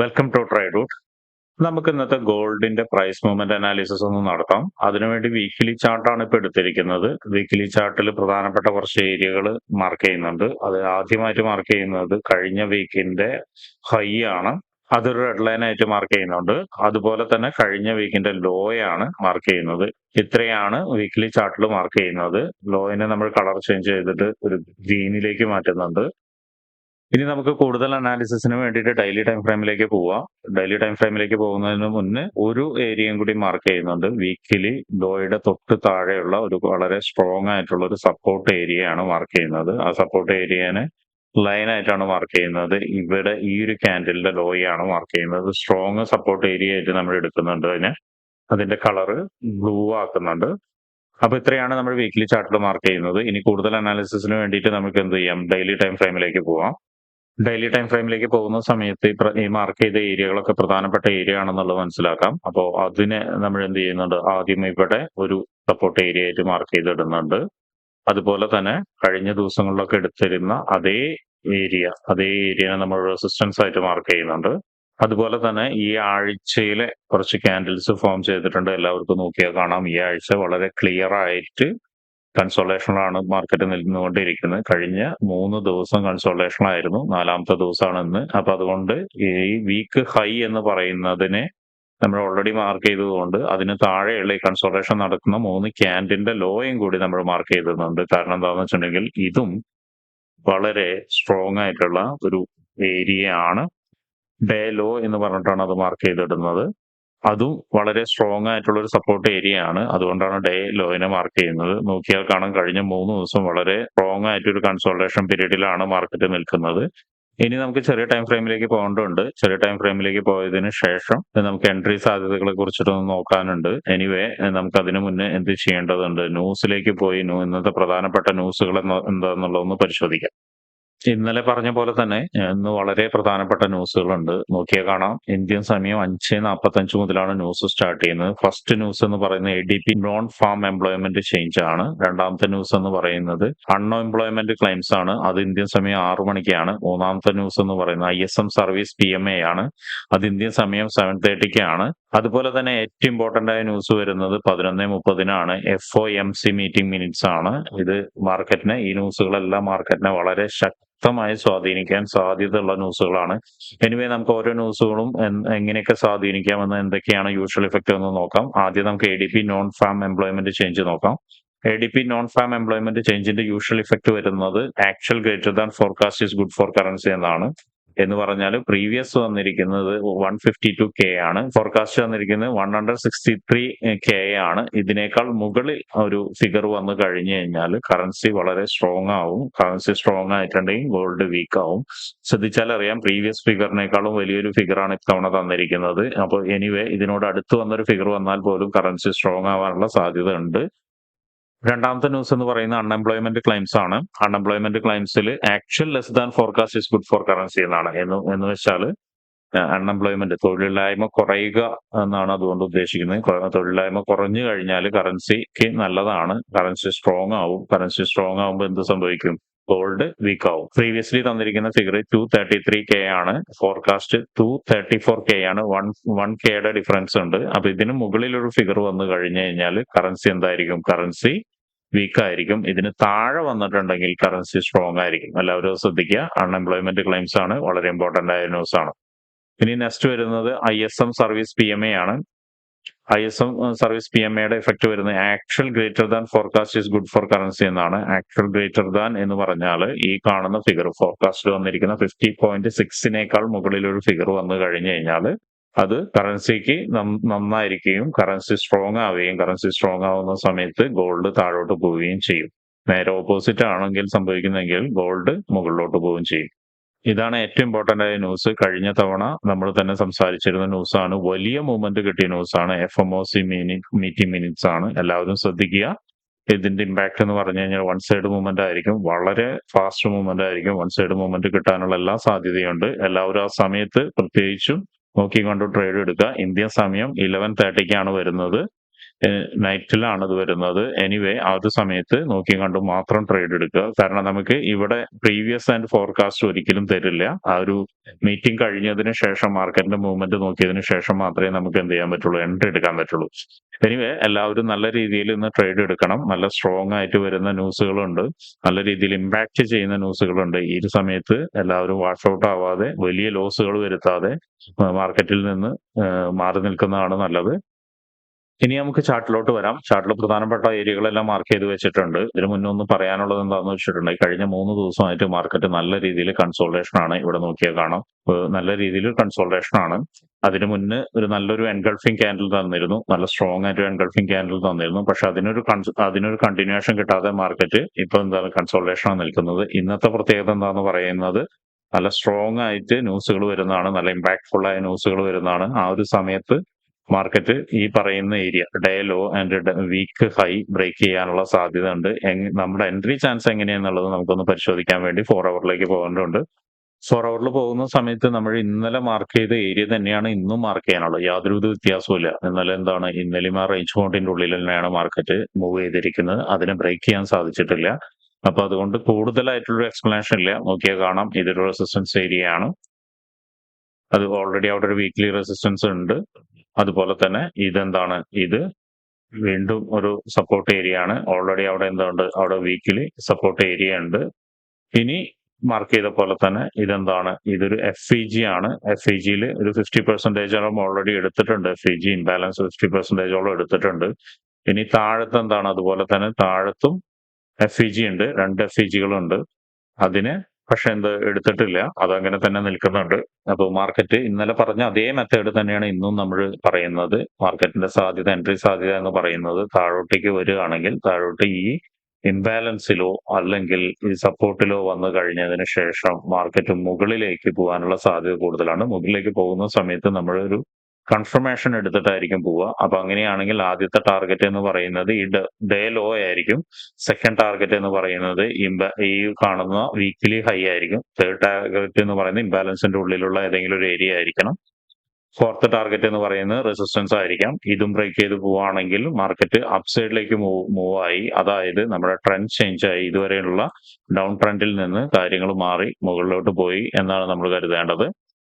Welcome to ട്രൈഡൂട്ട് നമുക്ക് ഇന്നത്തെ ഗോൾഡിന്റെ പ്രൈസ് മൂവ്മെന്റ് അനാലിസിസ് ഒന്ന് നടത്താം. അതിനുവേണ്ടി വീക്കിലി ചാർട്ടാണ് ഇപ്പൊ എടുത്തിരിക്കുന്നത്. വീക്കിലി ചാർട്ടിൽ പ്രധാനപ്പെട്ട കുറച്ച് ഏരിയകൾ മാർക്ക് ചെയ്യുന്നുണ്ട്. അത് ആദ്യമായിട്ട് മാർക്ക് ചെയ്യുന്നത് കഴിഞ്ഞ വീക്കിന്റെ ഹൈ ആണ്. അതൊരു റെഡ് ലൈൻ ആയിട്ട് മാർക്ക് ചെയ്യുന്നുണ്ട്. അതുപോലെ തന്നെ കഴിഞ്ഞ വീക്കിന്റെ ലോ ആണ് മാർക്ക് ചെയ്യുന്നത്. ഇത്രയാണ് വീക്കിലി ചാർട്ടിൽ മാർക്ക് ചെയ്യുന്നത്. ലോയിനെ നമ്മൾ കളർ ചേഞ്ച് ചെയ്തിട്ട് ഒരു ഗ്രീനിലേക്ക് മാറ്റുന്നുണ്ട്. ഇനി നമുക്ക് കൂടുതൽ അനാലിസിസിന് വേണ്ടിയിട്ട് ഡെയിലി ടൈം ഫ്രെയിമിലേക്ക് പോവാം. ഡെയിലി ടൈം ഫ്രെയിമിലേക്ക് പോകുന്നതിന് മുന്നേ ഒരു ഏരിയയും കൂടി മാർക്ക് ചെയ്യുന്നുണ്ട്. വീക്കിലി ഡോയുടെ തൊട്ട് താഴെയുള്ള ഒരു വളരെ സ്ട്രോങ് ആയിട്ടുള്ള ഒരു സപ്പോർട്ട് ഏരിയയാണ് മാർക്ക് ചെയ്യുന്നത്. ആ സപ്പോർട്ട് ഏരിയനെ ലൈൻ ആയിട്ടാണ് മാർക്ക് ചെയ്യുന്നത്. ഇവിടെ ഈ ഒരു ക്യാൻഡലിന്റെ ലോയാണ് മാർക്ക് ചെയ്യുന്നത്. സ്ട്രോങ് സപ്പോർട്ട് ഏരിയ ആയിട്ട് നമ്മൾ എടുക്കുന്നുണ്ട് അതിനെ. അതിന്റെ കളറ് ബ്ലൂ ആക്കുന്നുണ്ട്. അപ്പൊ ഇത്രയാണ് നമ്മൾ വീക്കിലി ചാർട്ടിൽ മാർക്ക് ചെയ്യുന്നത്. ഇനി കൂടുതൽ അനാലിസിസിന് വേണ്ടിയിട്ട് നമുക്ക് എന്ത് ചെയ്യാം? ഡെയിലി ടൈം ഫ്രെയിമിലേക്ക് പോവാം. ഡെയിലി ടൈം ഫ്രെയിമിലേക്ക് പോകുന്ന സമയത്ത് ഈ മാർക്ക് ചെയ്ത ഏരിയകളൊക്കെ പ്രധാനപ്പെട്ട ഏരിയ ആണെന്നുള്ളത് മനസ്സിലാക്കാം. അപ്പോൾ അതിനെ നമ്മൾ എന്ത് ചെയ്യുന്നുണ്ട്? ആദ്യം ഇവിടെ ഒരു സപ്പോർട്ട് ഏരിയ ആയിട്ട് മാർക്ക് ചെയ്തിടുന്നുണ്ട്. അതുപോലെ തന്നെ കഴിഞ്ഞ ദിവസങ്ങളിലൊക്കെ എടുത്തിരുന്ന അതേ ഏരിയ അതേ ഏരിയനെ നമ്മൾ റെസിസ്റ്റൻസ് ആയിട്ട് മാർക്ക് ചെയ്യുന്നുണ്ട്. അതുപോലെ തന്നെ ഈ ആഴ്ചയിലെ കുറച്ച് ക്യാൻഡിൽസ് ഫോം ചെയ്തിട്ടുണ്ട്. എല്ലാവർക്കും നോക്കിയാൽ കാണാം. ഈ ആഴ്ച വളരെ ക്ലിയർ ആയിട്ട് കൺസോളേഷനിലാണ് മാർക്കറ്റ് നിൽക്കുന്നുകൊണ്ടിരിക്കുന്നത് കഴിഞ്ഞ മൂന്ന് ദിവസം കൺസോളേഷനായിരുന്നു നാലാമത്തെ ദിവസമാണ് ഇന്ന്. അപ്പൊ അതുകൊണ്ട് ഈ വീക്ക് ഹൈ എന്ന് പറയുന്നതിനെ നമ്മൾ ഓൾറെഡി മാർക്ക് ചെയ്തതുകൊണ്ട് അതിന് താഴെയുള്ള ഈ കൺസോളേഷൻ നടക്കുന്ന മൂന്ന് ക്യാൻഡിന്റെ ലോയും കൂടി നമ്മൾ മാർക്ക് ചെയ്തിരുന്നുണ്ട് കാരണം എന്താണെന്ന് വെച്ചിട്ടുണ്ടെങ്കിൽ ഇതും വളരെ സ്ട്രോങ് ആയിട്ടുള്ള ഒരു ഏരിയ ആണ്. ഡേ ലോ എന്ന് പറഞ്ഞിട്ടാണ് അത് മാർക്ക് ചെയ്തിടുന്നത്. അതും വളരെ സ്ട്രോങ് ആയിട്ടുള്ള ഒരു സപ്പോർട്ട് ഏരിയ ആണ്. അതുകൊണ്ടാണ് ഡേ ലോയിനെ മാർക്ക് ചെയ്യുന്നത്. നോക്കിയാൽ കാണാൻ കഴിഞ്ഞ മൂന്ന് ദിവസം വളരെ സ്ട്രോങ് ആയിട്ടൊരു കൺസോൾട്ടേഷൻ പീരീഡിലാണ് മാർക്കറ്റ് നിൽക്കുന്നത്. ഇനി നമുക്ക് ചെറിയ ടൈം ഫ്രെയിമിലേക്ക് പോകേണ്ടതുണ്ട്. ചെറിയ ടൈം ഫ്രെയിമിലേക്ക് പോയതിനു ശേഷം നമുക്ക് എൻട്രി സാധ്യതകളെ കുറിച്ചിട്ടൊന്ന് നോക്കാനുണ്ട്. എനിവേ നമുക്ക് അതിനു മുന്നേ എന്ത് ചെയ്യേണ്ടതുണ്ട്? ന്യൂസിലേക്ക് പോയി. ഇന്നത്തെ പ്രധാനപ്പെട്ട ന്യൂസുകൾ എന്താന്നുള്ളതൊന്ന് പരിശോധിക്കാം. ഇന്നലെ പറഞ്ഞ പോലെ തന്നെ ഇന്ന് വളരെ പ്രധാനപ്പെട്ട ന്യൂസുകളുണ്ട്. നോക്കിയാൽ കാണാം. ഇന്ത്യൻ സമയം അഞ്ച് നാൽപ്പത്തി അഞ്ച് മുതലാണ് ന്യൂസ് സ്റ്റാർട്ട് ചെയ്യുന്നത്. ഫസ്റ്റ് ന്യൂസ് എന്ന് പറയുന്നത് A D P non farm employment change ആണ്. രണ്ടാമത്തെ ന്യൂസ് എന്ന് പറയുന്നത് അൺഎംപ്ലോയ്മെന്റ് ക്ലെയിംസ് ആണ്. അത് ഇന്ത്യൻ സമയം ആറു മണിക്കാണ്. മൂന്നാമത്തെ ന്യൂസ് എന്ന് പറയുന്നത് I S M service P M A ആണ്. അത് ഇന്ത്യൻ സമയം സെവൻ തേർട്ടിക്കാണ് അതുപോലെ തന്നെ ഏറ്റവും ഇമ്പോർട്ടന്റ് ആയ ന്യൂസ് വരുന്നത് പതിനൊന്ന് മുപ്പതിനാണ്. F O M C meeting minutes ആണ്. ഇത് മാർക്കറ്റിനെ ഈ ന്യൂസുകളെല്ലാം മാർക്കറ്റിനെ വളരെ ശക്തമായി സ്വാധീനിക്കാൻ സാധ്യതയുള്ള ന്യൂസുകളാണ് എനിവേ നമുക്ക് ഓരോ ന്യൂസുകളും എങ്ങനെയൊക്കെ സ്വാധീനിക്കാമെന്ന് എന്തൊക്കെയാണ് യൂഷ്വൽ ഇഫക്റ്റ് എന്ന് നോക്കാം. ആദ്യം നമുക്ക് A D P non farm employment change നോക്കാം. A D P non farm employment ചേഞ്ചിന്റെ usual effect വരുന്നത് actual greater than forecast is good for currency എന്നാണ്. എന്ന് പറഞ്ഞാൽ പ്രീവിയസ് വന്നിരിക്കുന്നത് വൺ ഫിഫ്റ്റി ടു കെ ആണ്. ഫോർകാസ്റ്റ് വന്നിരിക്കുന്നത് one hundred sixty three K ആണ്. ഇതിനേക്കാൾ മുകളിൽ ഒരു ഫിഗർ വന്നു കഴിഞ്ഞു കഴിഞ്ഞാൽ കറൻസി വളരെ സ്ട്രോങ് ആവും. കറൻസി സ്ട്രോങ് ആയിട്ടുണ്ടെങ്കിൽ ഗോൾഡ് വീക്ക് ആവും. ശ്രദ്ധിച്ചാൽ അറിയാം പ്രീവിയസ് ഫിഗറിനേക്കാളും വലിയൊരു ഫിഗറാണ് ഇത്തവണ തന്നിരിക്കുന്നത്. അപ്പോൾ എനിവേ ഇതിനോട് അടുത്ത് വന്നൊരു ഫിഗർ വന്നാൽ പോലും കറൻസി സ്ട്രോങ് ആവാനുള്ള സാധ്യത ഉണ്ട് രണ്ടാമത്തെ ന്യൂസ് എന്ന് പറയുന്നത് അൺഎംപ്ലോയ്മെന്റ് ക്ലെയിംസ് ആണ്. Unemployment ക്ലെയിംസിൽ actual less than forecast is good for currency എന്നാണ്. എന്ന് എന്ന് വെച്ചാൽ അൺഎംപ്ലോയ്മെന്റ് തൊഴിലില്ലായ്മ കുറയുക എന്നാണ് അതുകൊണ്ട് ഉദ്ദേശിക്കുന്നത്. തൊഴിലില്ലായ്മ കുറഞ്ഞു കഴിഞ്ഞാൽ കറൻസിക്ക് നല്ലതാണ്. കറൻസി സ്ട്രോങ് ആവും. കറൻസി സ്ട്രോങ് ആവുമ്പോൾ എന്ത് സംഭവിക്കും? ഗോൾഡ് വീക്ക് ആവും. പ്രീവിയസ്ലി തന്നിരിക്കുന്ന figure two thirty three K ആണ്. Forecast two thirty four K ആണ് വൺ വൺ കെയുടെ ഡിഫറൻസ് ഉണ്ട്. അപ്പൊ ഇതിന് മുകളിൽ ഒരു ഫിഗർ വന്നു കഴിഞ്ഞു കഴിഞ്ഞാൽ കറൻസി എന്തായിരിക്കും? കറൻസി വീക്ക് ആയിരിക്കും ഇതിന് താഴെ വന്നിട്ടുണ്ടെങ്കിൽ കറൻസി സ്ട്രോങ് ആയിരിക്കും. എല്ലാവരും ശ്രദ്ധിക്കുക. അൺഎംപ്ലോയ്മെന്റ് ക്ലെയിംസ് ആണ്. വളരെ ഇമ്പോർട്ടന്റ് ആയ ന്യൂസ് ആണ്. ഇനി നെക്സ്റ്റ് വരുന്നത് I S M service P M A ആണ്. I S M service P M എയുടെ എഫക്ട് വരുന്നത് actual greater than forecast is good for currency എന്നാണ്. ആക്ച്വൽ ഗ്രേറ്റർ ദാൻ എന്ന് പറഞ്ഞാൽ ഈ കാണുന്ന ഫിഗർ ഫോർകാസ്റ്റ് വന്നിരിക്കുന്ന ഫിഫ്റ്റി പോയിന്റ് സിക്സിനേക്കാൾ മുകളിൽ ഒരു ഫിഗർ വന്നു കഴിഞ്ഞു കഴിഞ്ഞാൽ അത് കറൻസിക്ക് നന്നായിരിക്കുകയും കറൻസി സ്ട്രോങ് ആവുകയും കറൻസി സ്ട്രോങ് ആവുന്ന സമയത്ത് ഗോൾഡ് താഴോട്ട് പോവുകയും ചെയ്യും. നേരെ ഓപ്പോസിറ്റ് ആണെങ്കിൽ സംഭവിക്കുന്നെങ്കിൽ ഗോൾഡ് മുകളിലോട്ട് പോവുകയും ചെയ്യും. ഇതാണ് ഏറ്റവും ഇമ്പോർട്ടന്റ് ആയ ന്യൂസ് കഴിഞ്ഞ തവണ നമ്മൾ തന്നെ സംസാരിച്ചിരുന്ന ന്യൂസാണ് വലിയ മൂവ്മെന്റ് കിട്ടിയ ന്യൂസാണ് എഫ് എം ഒ സി മീനി മീറ്റിംഗ് മിനിറ്റ്സ് ആണ്. എല്ലാവരും ശ്രദ്ധിക്കുക. ഇതിന്റെ ഇമ്പാക്ട് എന്ന് പറഞ്ഞു കഴിഞ്ഞാൽ വൺ സൈഡ് മൂവ്മെന്റ് ആയിരിക്കും. വളരെ ഫാസ്റ്റ് മൂവ്മെന്റ് ആയിരിക്കും. വൺ സൈഡ് മൂവ്മെന്റ് കിട്ടാനുള്ള എല്ലാ സാധ്യതയുണ്ട്. എല്ലാവരും ആ സമയത്ത് പ്രത്യേകിച്ചും നോക്കിക്കൊണ്ട് ട്രേഡ് എടുക്കുക. ഇന്ത്യൻ സമയം ഇലവൻ തേർട്ടിക്കാണ് വരുന്നത്. നൈറ്റിലാണ് ഇത് വരുന്നത്. എനിവേ ഒരു സമയത്ത് നോക്കിയും കണ്ടും മാത്രം ട്രേഡ് എടുക്കുക. കാരണം നമുക്ക് ഇവിടെ പ്രീവിയസ് ആൻഡ് ഫോർകാസ്റ്റ് ഒരിക്കലും തരില്ല. ആ ഒരു മീറ്റിംഗ് കഴിഞ്ഞതിന് ശേഷം മാർക്കറ്റിന്റെ മൂവ്മെന്റ് നോക്കിയതിന് ശേഷം മാത്രമേ നമുക്ക് എന്ത് ചെയ്യാൻ പറ്റുള്ളൂ എൻട്രി എടുക്കാൻ പറ്റുള്ളൂ. എനിവേ എല്ലാവരും നല്ല രീതിയിൽ ഇന്ന് ട്രേഡ് എടുക്കണം. നല്ല സ്ട്രോങ് ആയിട്ട് വരുന്ന ന്യൂസുകളുണ്ട്. നല്ല രീതിയിൽ ഇമ്പാക്ട് ചെയ്യുന്ന ന്യൂസുകളുണ്ട്. ഈ ഒരു സമയത്ത് എല്ലാവരും വാഷ് ഔട്ട് ആവാതെ വലിയ ലോസുകൾ വരുത്താതെ മാർക്കറ്റിൽ നിന്ന് മാറി നിൽക്കുന്നതാണ് നല്ലത്. ഇനി നമുക്ക് ചാർട്ടിലോട്ട് വരാം. ചാർട്ടിൽ പ്രധാനപ്പെട്ട ഏരിയകളെല്ലാം മാർക്ക് ചെയ്ത് വെച്ചിട്ടുണ്ട്. ഇതിന് മുന്നേ ഒന്ന് പറയാനുള്ളത് എന്താണെന്ന് വെച്ചിട്ടുണ്ടെങ്കിൽ കഴിഞ്ഞ മൂന്ന് ദിവസമായിട്ട് മാർക്കറ്റ് നല്ല രീതിയിൽ കൺസോൾട്ടേഷൻ ആണ്. ഇവിടെ നോക്കിയാൽ കാണാം. നല്ല രീതിയിൽ കൺസോൾട്ടേഷൻ ആണ്. അതിന് മുന്നേ ഒരു നല്ലൊരു എൻഗൾഫിംഗ് ക്യാൻഡിൽ തന്നിരുന്നു. നല്ല സ്ട്രോങ് ആയിട്ട് എൻഗൾഫിംഗ് ക്യാൻഡിൽ തന്നിരുന്നു. പക്ഷെ അതിനൊരു അതിനൊരു കണ്ടിന്യൂഷൻ കിട്ടാതെ മാർക്കറ്റ് ഇപ്പൊ എന്താണ് കൺസോൾട്ടേഷൻ ആണ് നിൽക്കുന്നത്. ഇന്നത്തെ പ്രത്യേകത എന്താന്ന് പറയുന്നത് നല്ല സ്ട്രോങ് ആയിട്ട് ന്യൂസുകൾ വരുന്നതാണ്. നല്ല ഇമ്പാക്ട്ഫുൾ ആയ ന്യൂസുകൾ വരുന്നതാണ്. ആ ഒരു സമയത്ത് മാർക്കറ്റ് ഈ പറയുന്ന area day low and week high break ചെയ്യാനുള്ള സാധ്യത ഉണ്ട്. നമ്മുടെ എൻട്രി ചാൻസ് എങ്ങനെയാന്നുള്ളത് നമുക്കൊന്ന് പരിശോധിക്കാൻ വേണ്ടി ഫോർ അവറിലേക്ക് പോകേണ്ടതുണ്ട്. ഫോർ അവറിൽ പോകുന്ന സമയത്ത് നമ്മൾ ഇന്നലെ മാർക്ക് ചെയ്ത ഏരിയ തന്നെയാണ് ഇന്നും മാർക്ക് ചെയ്യാനുള്ളത്. യാതൊരുവിധ വ്യത്യാസവുമില്ല. ഇന്നലെ എന്താണ് ഇന്നലെയും ആ റേഞ്ച് ബോണ്ടിന്റെ ഉള്ളിൽ തന്നെയാണ് മാർക്കറ്റ് മൂവ് ചെയ്തിരിക്കുന്നത്. അതിനെ ബ്രേക്ക് ചെയ്യാൻ സാധിച്ചിട്ടില്ല. അപ്പൊ അതുകൊണ്ട് കൂടുതലായിട്ടുള്ള എക്സ്പ്ലനേഷൻ ഇല്ല. നോക്കിയാൽ കാണാം ഇതൊരു റെസിസ്റ്റൻസ് ഏരിയ ആണ്. അത് ഓൾറെഡി അവിടെ ഒരു വീക്ക്ലി റെസിസ്റ്റൻസ് ഉണ്ട്. അതുപോലെ തന്നെ ഇതെന്താണ് ഇത് വീണ്ടും ഒരു സപ്പോർട്ട് ഏരിയ ആണ്. ഓൾറെഡി അവിടെ എന്തുണ്ട് അവിടെ വീക്കിലി സപ്പോർട്ട് ഏരിയ ഉണ്ട്. ഇനി മാർക്ക് ചെയ്ത പോലെ തന്നെ ഇതെന്താണ് ഇതൊരു എഫ് ഇ ജി ആണ്. എഫ് ഇ ജിയിൽ ഒരു 50% ഓളം ഓൾറെഡി എടുത്തിട്ടുണ്ട്. എഫ് ഇ ജി ഇംബാലൻസ് 50% ഓളം എടുത്തിട്ടുണ്ട്. ഇനി താഴത്ത് എന്താണ് അതുപോലെ തന്നെ താഴത്തും എഫ് ഇ ജി ഉണ്ട്. രണ്ട് എഫ് ഇ ജികളുണ്ട്. അതിന് പക്ഷെ എന്ത് എടുത്തിട്ടില്ല. അതങ്ങനെ തന്നെ നിൽക്കുന്നുണ്ട്. അപ്പോൾ മാർക്കറ്റ് ഇന്നലെ പറഞ്ഞ അതേ മെത്തേഡ് തന്നെയാണ് ഇന്നും നമ്മൾ പറയുന്നത്. മാർക്കറ്റിന്റെ സാധ്യത എൻട്രി സാധ്യത എന്ന് പറയുന്നത് താഴോട്ടേക്ക് വരികയാണെങ്കിൽ താഴോട്ട് ഈ ഇംബാലൻസിലോ അല്ലെങ്കിൽ ഈ സപ്പോർട്ടിലോ വന്നു കഴിഞ്ഞതിന് ശേഷം മാർക്കറ്റ് മുകളിലേക്ക് പോകാനുള്ള സാധ്യത കൂടുതലാണ്. മുകളിലേക്ക് പോകുന്ന സമയത്ത് നമ്മളൊരു കൺഫർമേഷൻ എടുത്തിട്ടായിരിക്കും പോവുക. അപ്പൊ അങ്ങനെയാണെങ്കിൽ ആദ്യത്തെ ടാർഗറ്റ് എന്ന് പറയുന്നത് ഈ ഡേ ലോ ആയിരിക്കും. സെക്കൻഡ് ടാർഗറ്റ് എന്ന് പറയുന്നത് ഈ കാണുന്ന വീക്ക്ലി ഹൈ ആയിരിക്കും. തേർഡ് ടാർഗറ്റ് എന്ന് പറയുന്നത് ഇംബാലൻസിന്റെ ഉള്ളിലുള്ള ഏതെങ്കിലും ഒരു ഏരിയ ആയിരിക്കണം. ഫോർത്ത് ടാർഗറ്റ് എന്ന് പറയുന്നത് റെസിസ്റ്റൻസ് ആയിരിക്കാം. ഇതും ബ്രേക്ക് ചെയ്ത് പോവുകയാണെങ്കിൽ മാർക്കറ്റ് അപ്സൈഡിലേക്ക് മൂവ് മൂവ് ആയി അതായത് നമ്മുടെ ട്രെൻഡ് ചേഞ്ച് ആയി ഇതുവരെയുള്ള ഡൗൺ ട്രെൻഡിൽ നിന്ന് കാര്യങ്ങൾ മാറി മുകളിലോട്ട് പോയി എന്നാണ് നമ്മൾ കരുതേണ്ടത്.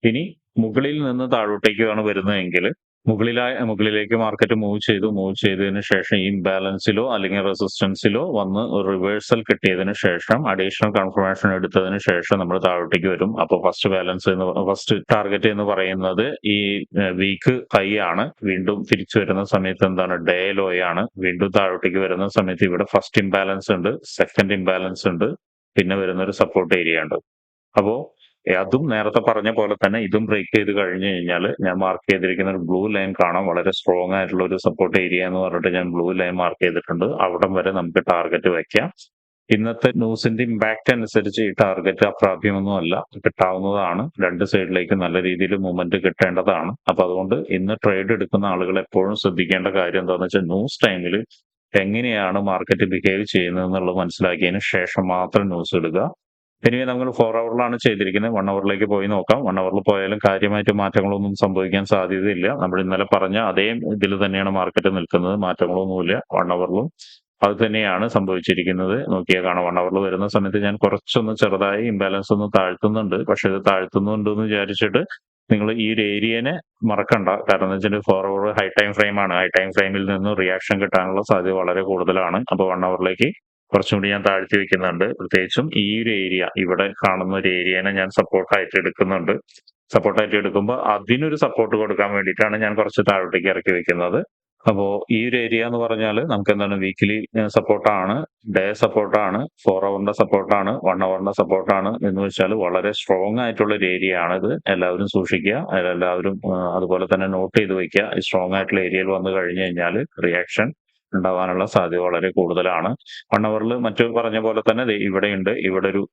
ഇനി മുകളിൽ നിന്ന് താഴോട്ടേക്കാണ് വരുന്നതെങ്കിൽ മുകളിലായ മുകളിലേക്ക് മാർക്കറ്റ് മൂവ് ചെയ്തു. മൂവ് ചെയ്തതിന് ശേഷം ഈ ഇംബാലൻസിലോ അല്ലെങ്കിൽ റെസിസ്റ്റൻസിലോ വന്ന് റിവേഴ്സൽ കിട്ടിയതിന് ശേഷം അഡീഷണൽ കൺഫർമേഷൻ എടുത്തതിന് ശേഷം നമ്മൾ താഴോട്ടേക്ക് വരും. അപ്പൊ ഫസ്റ്റ് ബാലൻസ് എന്ന് ഫസ്റ്റ് ടാർഗറ്റ് എന്ന് പറയുന്നത് ഈ വീക്ക് ഹൈ ആണ്. വീണ്ടും തിരിച്ചു വരുന്ന സമയത്ത് എന്താണ് ഡേ ലോ ആണ്. വീണ്ടും താഴോട്ടേക്ക് വരുന്ന സമയത്ത് ഇവിടെ ഫസ്റ്റ് ഇംബാലൻസ് ഉണ്ട്. സെക്കൻഡ് ഇംബാലൻസ് ഉണ്ട്. പിന്നെ വരുന്ന ഒരു സപ്പോർട്ട് ഏരിയ ഉണ്ട്. അപ്പോ അതും നേരത്തെ പറഞ്ഞ പോലെ തന്നെ ഇതും ബ്രേക്ക് ചെയ്ത് കഴിഞ്ഞു കഴിഞ്ഞാൽ ഞാൻ മാർക്ക് ചെയ്തിരിക്കുന്ന ഒരു ബ്ലൂ ലൈൻ കാണാം. വളരെ സ്ട്രോങ് ആയിട്ടുള്ള ഒരു സപ്പോർട്ട് ഏരിയ എന്ന് പറഞ്ഞിട്ട് ഞാൻ ബ്ലൂ ലൈൻ മാർക്ക് ചെയ്തിട്ടുണ്ട്. അവിടം വരെ നമുക്ക് ടാർഗറ്റ് വെക്കാം. ഇന്നത്തെ ന്യൂസിന്റെ ഇമ്പാക്ട് അനുസരിച്ച് ഈ ടാർഗറ്റ് അപ്രാപ്യമൊന്നും അല്ല. കിട്ടാവുന്നതാണ്. രണ്ട് സൈഡിലേക്ക് നല്ല രീതിയിൽ മൂവ്മെന്റ് കിട്ടേണ്ടതാണ്. അപ്പൊ അതുകൊണ്ട് ഇന്ന് ട്രേഡ് എടുക്കുന്ന ആളുകൾ എപ്പോഴും ശ്രദ്ധിക്കേണ്ട കാര്യം എന്താണെന്ന് വെച്ചാൽ ന്യൂസ് ടൈമിൽ എങ്ങനെയാണ് മാർക്കറ്റ് ബിഹേവ് ചെയ്യുന്നത് എന്നുള്ളത് മനസ്സിലാക്കിയതിന് ശേഷം മാത്രം ന്യൂസ് ഇടുക. എനിവേ നമ്മൾ ഫോർ അവറിലാണ് ചെയ്തിരിക്കുന്നത്. വൺ അവറിലേക്ക് പോയി നോക്കാം. വൺ അവറിൽ പോയാലും കാര്യമായിട്ട് മാറ്റങ്ങളൊന്നും സംഭവിക്കാൻ സാധ്യതയില്ല. നമ്മൾ ഇന്നലെ പറഞ്ഞ അതേ ഇതിൽ തന്നെയാണ് മാർക്കറ്റ് നിൽക്കുന്നത്. മാറ്റങ്ങളൊന്നുമില്ല. വൺ അവറിലും അത് തന്നെയാണ് സംഭവിച്ചിരിക്കുന്നത്. നോക്കിയാൽ കാണാം. വൺ അവറിൽ വരുന്ന സമയത്ത് ഞാൻ കുറച്ചൊന്ന് ചെറുതായി ഇംബാലൻസ് ഒന്ന് താഴ്ത്തുന്നുണ്ട്. പക്ഷെ ഇത് താഴ്ത്തുന്നുണ്ട് എന്ന് വിചാരിച്ചിട്ട് നിങ്ങൾ ഈ ഒരു ഏരിയനെ മറക്കണ്ട. കാരണം എന്ന് വെച്ചാൽ four hour high time frame ആണ്. ഹൈ ടൈം ഫ്രെയിമിൽ നിന്ന് റിയാക്ഷൻ കിട്ടാനുള്ള സാധ്യത വളരെ കൂടുതലാണ്. അപ്പോൾ വൺ അവറിലേക്ക് കുറച്ചും കൂടി ഞാൻ താഴ്ത്തി വെക്കുന്നുണ്ട്. പ്രത്യേകിച്ചും ഈ ഒരു ഏരിയ ഇവിടെ കാണുന്ന ഒരു ഏരിയനെ ഞാൻ സപ്പോർട്ടായിട്ട് എടുക്കുന്നുണ്ട്. സപ്പോർട്ടായിട്ട് എടുക്കുമ്പോൾ അതിനൊരു സപ്പോർട്ട് കൊടുക്കാൻ വേണ്ടിയിട്ടാണ് ഞാൻ കുറച്ച് താഴോട്ടേക്ക് ഇറക്കി വെക്കുന്നത്. അപ്പോൾ ഈ ഒരു ഏരിയ എന്ന് പറഞ്ഞാൽ നമുക്ക് എന്താണ് വീക്കിലി സപ്പോർട്ടാണ്. ഡേ സപ്പോർട്ടാണ്. ഫോർ അവറിന്റെ സപ്പോർട്ടാണ്. വൺ അവറിന്റെ സപ്പോർട്ടാണ്. എന്ന് വെച്ചാൽ വളരെ സ്ട്രോങ് ആയിട്ടുള്ള ഒരു ഏരിയ ആണിത്. എല്ലാവരും സൂക്ഷിക്കുക. എല്ലാവരും അതുപോലെ തന്നെ നോട്ട് ചെയ്ത് വെക്കുക. ഈ സ്ട്രോങ് ആയിട്ടുള്ള ഏരിയയിൽ വന്നു കഴിഞ്ഞു കഴിഞ്ഞാൽ റിയാക്ഷൻ ഉണ്ടാവാനുള്ള സാധ്യത വളരെ കൂടുതലാണ്. വൺ അവറിൽ മറ്റു പറഞ്ഞ പോലെ തന്നെ ഇവിടെയുണ്ട്. ഇവിടെ ഒരു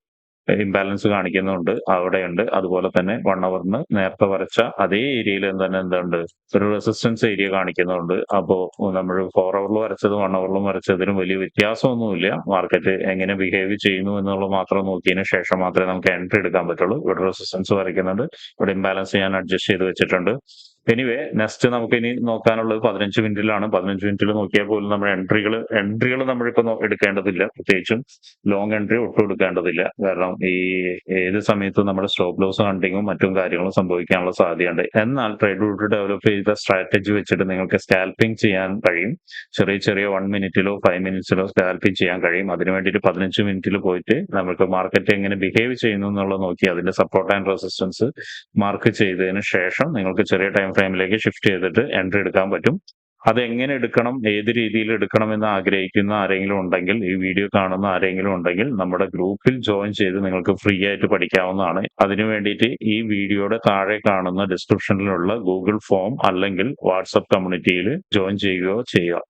ഇംബാലൻസ് കാണിക്കുന്നുണ്ട്. അവിടെയുണ്ട്. അതുപോലെ തന്നെ വൺ അവറിന് നേരത്തെ വരച്ച അതേ ഏരിയയിൽ തന്നെ എന്തുണ്ട് ഒരു റെസിസ്റ്റൻസ് ഏരിയ കാണിക്കുന്നുണ്ട്. അപ്പോൾ നമ്മൾ ഫോർ അവറിൽ വരച്ചതും വൺ അവറിലും വരച്ചതിനും വലിയ വ്യത്യാസമൊന്നുമില്ല. മാർക്കറ്റ് എങ്ങനെ ബിഹേവ് ചെയ്യുന്നു എന്നുള്ളത് മാത്രം നോക്കിയതിന് ശേഷം മാത്രമേ നമുക്ക് എൻട്രി എടുക്കാൻ പറ്റുള്ളൂ. ഇവിടെ റെസിസ്റ്റൻസ് വരയ്ക്കുന്നുണ്ട്. ഇവിടെ ഇംബാലൻസ് ഞാൻ അഡ്ജസ്റ്റ് ചെയ്ത് വെച്ചിട്ടുണ്ട്. എനിവേ നെക്സ്റ്റ് നമുക്ക് ഇനി നോക്കാനുള്ളത് പതിനഞ്ച് മിനിറ്റിലാണ്. പതിനഞ്ച് മിനിറ്റിൽ നോക്കിയാൽ പോലും നമ്മുടെ എൻട്രികൾ എൻട്രികൾ നമ്മളിപ്പോൾ എടുക്കേണ്ടതില്ല. പ്രത്യേകിച്ചും ലോങ് എൻട്രി ഒട്ടും എടുക്കേണ്ടതില്ല. കാരണം ഈ ഏത് സമയത്തും നമ്മുടെ സ്റ്റോപ്പ് ലോസ് ഹണ്ടിങ്ങും മറ്റും കാര്യങ്ങളും സംഭവിക്കാനുള്ള സാധ്യതയുണ്ട്. എന്നാൽ ട്രേഡ് റൂട്ട് ഡെവലപ്പ് ചെയ്ത സ്ട്രാറ്റജി വെച്ചിട്ട് നിങ്ങൾക്ക് സ്കാൽപ്പിംഗ് ചെയ്യാൻ കഴിയും. ചെറിയ ചെറിയ വൺ മിനിറ്റിലോ ഫൈവ് മിനിറ്റ്സിലോ സ്കാൽപ്പിംഗ് ചെയ്യാൻ കഴിയും. അതിനു വേണ്ടിയിട്ട് പതിനഞ്ച് മിനിറ്റിൽ പോയിട്ട് നമുക്ക് മാർക്കറ്റ് എങ്ങനെ ബിഹേവ് ചെയ്യുന്നു എന്നുള്ളത് നോക്കി അതിന്റെ സപ്പോർട്ട് ആൻഡ് റെസിസ്റ്റൻസ് മാർക്ക് ചെയ്തതിന് ശേഷം നിങ്ങൾക്ക് ചെറിയ ടൈം ഫ്രെയിമിലേക്ക് ഷിഫ്റ്റ് ചെയ്തിട്ട് എൻട്രി എടുക്കാൻ പറ്റും. അത് എങ്ങനെ എടുക്കണം ഏത് രീതിയിൽ എടുക്കണം എന്ന് ആഗ്രഹിക്കുന്ന ആരെങ്കിലും ഉണ്ടെങ്കിൽ ഈ വീഡിയോ കാണുന്ന ആരെങ്കിലും ഉണ്ടെങ്കിൽ നമ്മുടെ ഗ്രൂപ്പിൽ ജോയിൻ ചെയ്ത് നിങ്ങൾക്ക് ഫ്രീ ആയിട്ട് പഠിക്കാവുന്നതാണ്. അതിനു വേണ്ടിയിട്ട് ഈ വീഡിയോയുടെ താഴെ കാണുന്ന ഡിസ്ക്രിപ്ഷനിലുള്ള ഗൂഗിൾ ഫോം അല്ലെങ്കിൽ വാട്സപ്പ് കമ്മ്യൂണിറ്റിയിൽ ജോയിൻ ചെയ്യുകയോ ചെയ്യുക.